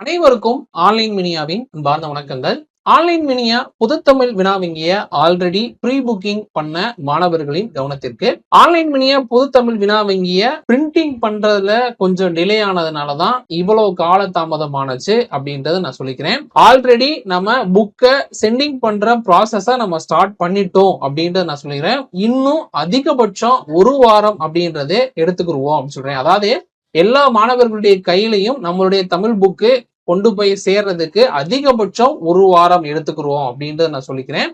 அனைவருக்கும் ஆன்லைன் மினியாவின் அன்பார்ந்த வணக்கங்கள். ஆன்லைன் மினியா புதுத்தமிழ் வினாவிங்கிய ஆல்ரெடி ப்ரீ புக்கிங் பண்ண மாணவர்களின் கவனத்திற்கு. ஆன்லைன் மினியா புதுத்தமிழ் வினாவிங்கிய பிரிண்டிங் பண்றதுல கொஞ்சம் டிலே ஆனதுனாலதான் இவ்வளவு கால தாமதமானச்சு அப்படின்றத நான் சொல்லிக்கிறேன். ஆல்ரெடி நம்ம புக்கை சென்டிங் பண்ற ப்ராசஸ நம்ம ஸ்டார்ட் பண்ணிட்டோம் அப்படின்றத நான் சொல்லிக்கிறேன். இன்னும் அதிகபட்சம் ஒரு வாரம் அப்படின்றதே எடுத்துக்கிடுவோம் அப்படின்னு சொல்றேன். அதாவது எல்லா மாணவர்களுடைய கையிலையும் நம்மளுடைய தமிழ் புக்கு கொண்டு போய் சேர்றதுக்கு அதிகபட்சம் ஒரு வாரம் எடுத்துக்கிறோம் அப்படின்றத நான் சொல்லிக்கிறேன்.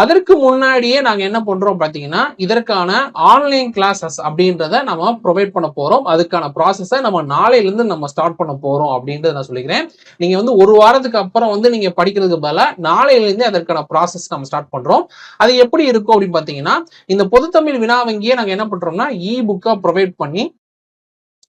அதற்கு முன்னாடியே நாங்க என்ன பண்றோம் பாத்தீங்கன்னா இதற்கான ஆன்லைன் கிளாஸஸ் அப்படின்றத நம்ம ப்ரொவைட் பண்ண போறோம். அதுக்கான ப்ராசஸை நம்ம நாளையில இருந்து நம்ம ஸ்டார்ட் பண்ண போறோம் அப்படின்றத நான் சொல்லிக்கிறேன். நீங்க வந்து ஒரு வாரத்துக்கு அப்புறம் வந்து நீங்க படிக்கிறதுக்கு பதிலாக நாளையிலிருந்தே அதற்கான ப்ராசஸ் நம்ம ஸ்டார்ட் பண்றோம். அது எப்படி இருக்கும் அப்படின்னு பாத்தீங்கன்னா இந்த பொதுத்தமிழ் வினா வங்கியை நாங்க என்ன பண்றோம்னா இ புக்கா ப்ரொவைட் பண்ணி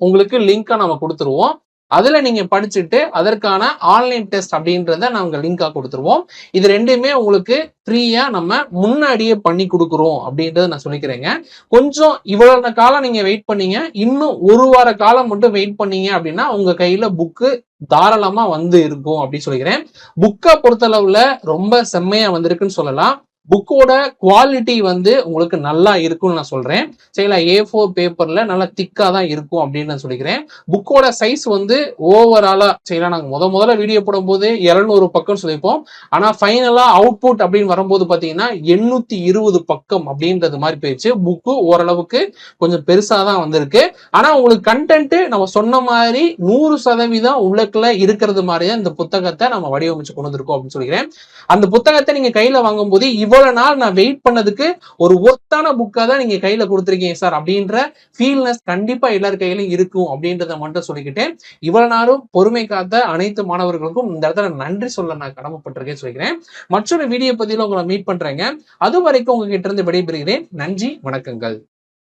உங்களுக்கு லிங்கை நம்ம கொடுத்துருவோம். அதுல நீங்க படிச்சுட்டு அதற்கான ஆன்லைன் டெஸ்ட் அப்படின்றத நாங்க லிங்கா கொடுத்துருவோம். இது ரெண்டுமே உங்களுக்கு ஃப்ரீயா நம்ம முன்னாடியே பண்ணி கொடுக்குறோம் அப்படின்றத நான் சொல்லிக்கிறேங்க. கொஞ்சம் இவ்வளவு காலம் நீங்க வெயிட் பண்ணீங்க. இன்னும் ஒரு வார காலம் மட்டும் வெயிட் பண்ணீங்க அப்படின்னா உங்க கையில புக்கு தாராளமா வந்து இருக்கும் அப்படின்னு சொல்லிக்கிறேன். புக்கை பொறுத்தளவுல ரொம்ப செம்மையா வந்திருக்குன்னு சொல்லலாம். புக்கோட குவாலிட்டி வந்து உங்களுக்கு நல்லா இருக்கும்னு நான் சொல்றேன். சரிங்களா? ஏ ஃபோர் பேப்பர்ல நல்லா திக்காக தான் இருக்கும் அப்படின்னு நான் சொல்லிக்கிறேன். புக்கோட சைஸ் வந்து ஓவராலாக சரிங்களா? நாங்க முத முதல்ல வீடியோ போடும்போது இரநூறு பக்கம் சொல்லியிருப்போம். ஆனா ஃபைனலாக அவுட்புட் அப்படின்னு வரும்போது பாத்தீங்கன்னா எண்ணூத்தி இருபது பக்கம் அப்படின்றது மாதிரி போயிடுச்சு. புக்கு ஓரளவுக்கு கொஞ்சம் பெருசா தான் வந்திருக்கு. ஆனா உங்களுக்கு கண்டென்ட்டு நம்ம சொன்ன மாதிரி நூறு சதவீதம் உள்ளக்குள்ள இருக்கிறது மாதிரி இந்த புத்தகத்தை நம்ம வடிவமைச்சு கொண்டு வந்திருக்கோம் அப்படின்னு சொல்லிக்கிறேன். அந்த புத்தகத்தை நீங்க கையில் வாங்கும்போது இவ்வளவு நாள் நான் வெயிட் பண்ணதுக்கு ஒரு ஒத்தான புக்காக தான் நீங்க கையில கொடுத்துருக்கீங்க சார் அப்படின்ற ஃபீல்னஸ் கண்டிப்பா எல்லார் கையிலும் இருக்கும் அப்படின்றத மட்டும் சொல்லிக்கிட்டேன். இவ்வளவு நாளும் பொறுமை காத்த அனைத்து மாணவர்களுக்கும் இந்த இடத்துல நன்றி சொல்ல நான் கடமைப்பட்டிருக்கேன் சொல்லிக்கிறேன். மற்றொரு வீடியோ பதிவில் உங்களை மீட் பண்றேங்க. அது வரைக்கும் உங்ககிட்ட இருந்து விடைபெறுகிறேன். நன்றி வணக்கங்கள்.